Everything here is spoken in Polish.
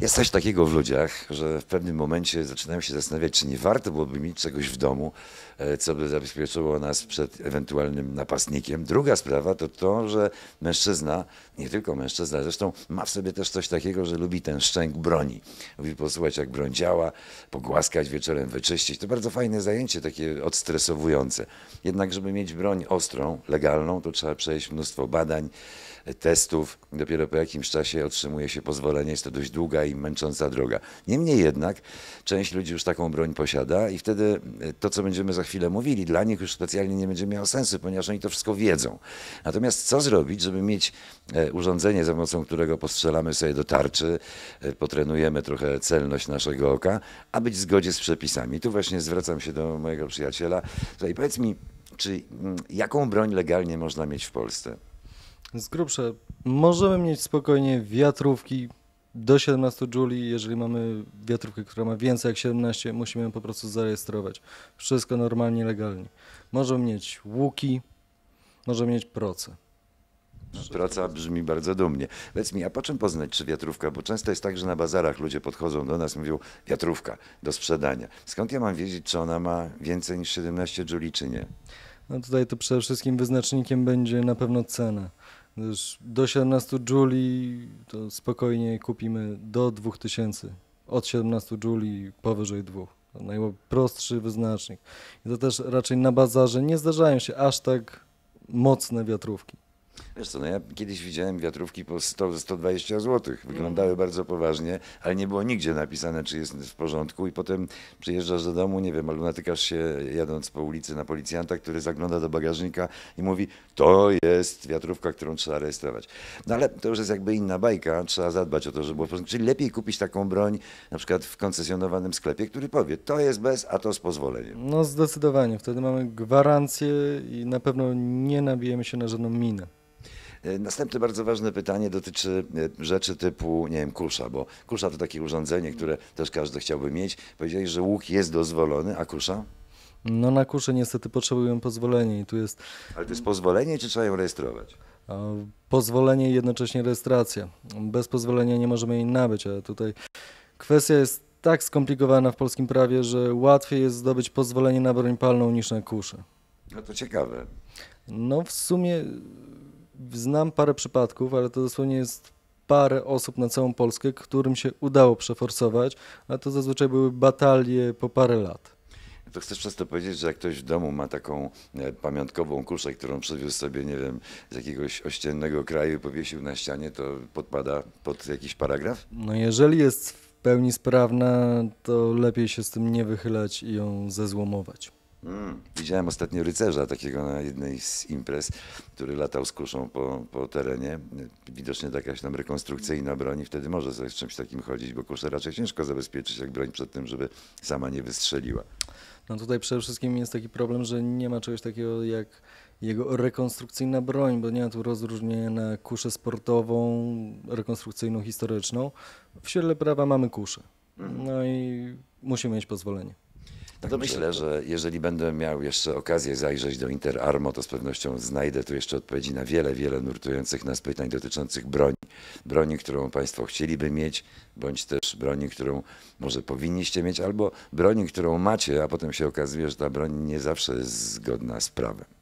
Jest coś takiego w ludziach, że w pewnym momencie zaczynają się zastanawiać, czy nie warto byłoby mieć czegoś w domu, e, co by zabezpieczyło nas przed ewentualnym napastnikiem. Druga sprawa to to, że mężczyzna, nie tylko mężczyzna, zresztą ma w sobie też coś takiego, że lubi ten szczęk broni. Lubi posłuchać, jak broń działa, pogłaskać wieczorem, wyczyścić. To bardzo fajne zajęcie, takie odstresowujące. Jednak, żeby mieć broń ostrą, legalną, to trzeba przejść mnóstwo badań, testów. Dopiero po jakimś czasie otrzymuje się pozwolenie. Jest to dość długa męcząca droga. Niemniej jednak część ludzi już taką broń posiada i wtedy e, to, co będziemy za chwilę mówili, dla nich już specjalnie nie będzie miało sensu, ponieważ oni to wszystko wiedzą. Natomiast co zrobić, żeby mieć e, urządzenie, za pomocą którego postrzelamy sobie do tarczy, e, potrenujemy trochę celność naszego oka, a być w zgodzie z przepisami. I tu właśnie zwracam się do mojego przyjaciela. Słuchaj, powiedz mi, czy mm, jaką broń legalnie można mieć w Polsce? Z grubsza możemy mieć spokojnie wiatrówki do 17 juli. Jeżeli mamy wiatrówkę, która ma więcej jak 17, musimy ją po prostu zarejestrować. Wszystko normalnie, legalnie. Możemy mieć łuki, możemy mieć proce. Praca brzmi bardzo dumnie. Powiedz mi, a po czym poznać, czy wiatrówka? Bo często jest tak, że na bazarach ludzie podchodzą do nas i mówią, wiatrówka do sprzedania. Skąd ja mam wiedzieć, czy ona ma więcej niż 17 juli, czy nie? No tutaj to przede wszystkim wyznacznikiem będzie na pewno cena. Do 17 juli to spokojnie kupimy do 2000. Od 17 juli powyżej 2. To najprostszy wyznacznik. I to też raczej na bazarze nie zdarzają się aż tak mocne wiatrówki. Wiesz co, no ja kiedyś widziałem wiatrówki po 100, 120 zł. Wyglądały bardzo poważnie, ale nie było nigdzie napisane, czy jest w porządku i potem przyjeżdżasz do domu, nie wiem, albo natykasz się jadąc po ulicy na policjanta, który zagląda do bagażnika i mówi, to jest wiatrówka, którą trzeba rejestrować. No ale to już jest jakby inna bajka, trzeba zadbać o to, żeby było w porządku. Czyli lepiej kupić taką broń na przykład w koncesjonowanym sklepie, który powie, to jest bez, a to z pozwoleniem. No zdecydowanie. Wtedy mamy gwarancję i na pewno nie nabijemy się na żadną minę. E, Następne bardzo ważne pytanie dotyczy e, rzeczy typu, nie wiem, kusza, bo kusza to takie urządzenie, które też każdy chciałby mieć. Powiedziałeś, że łuk jest dozwolony, a kusza? No na kusze niestety potrzebują pozwolenia i tu jest Ale to jest pozwolenie, czy trzeba ją rejestrować? pozwolenie i jednocześnie rejestracja. Bez pozwolenia nie możemy jej nabyć, ale tutaj kwestia jest tak skomplikowana w polskim prawie, że łatwiej jest zdobyć pozwolenie na broń palną niż na kuszę. No to ciekawe. No w sumie znam parę przypadków, ale to dosłownie jest parę osób na całą Polskę, którym się udało przeforsować, ale to zazwyczaj były batalie po parę lat. To chcesz przez to powiedzieć, że jak ktoś w domu ma taką e, pamiątkową kuszę, którą przywiózł sobie, nie wiem, z jakiegoś ościennego kraju i powiesił na ścianie, to podpada pod jakiś paragraf? No jeżeli jest w pełni sprawna, to lepiej się z tym nie wychylać i ją zezłomować. Mm. Widziałem ostatnio rycerza takiego na jednej z imprez, który latał z kuszą po, po terenie. Widocznie jakaś tam rekonstrukcyjna broń i wtedy może sobie z czymś takim chodzić, bo kuszę raczej ciężko zabezpieczyć jak broń przed tym, żeby sama nie wystrzeliła. No tutaj przede wszystkim jest taki problem, że nie ma czegoś takiego jak jego rekonstrukcyjna broń, bo nie ma tu rozróżnienia na kuszę sportową, rekonstrukcyjną, historyczną. W świetle prawa mamy kuszę. No i musimy mieć pozwolenie. To myślę, że jeżeli będę miał jeszcze okazję zajrzeć do Inter Armo, to z pewnością znajdę tu jeszcze odpowiedzi na wiele, wiele nurtujących nas pytań dotyczących broni. Broni, którą Państwo chcieliby mieć, bądź też broni, którą może powinniście mieć, albo broni, którą macie, a potem się okazuje, że ta broń nie zawsze jest zgodna z prawem.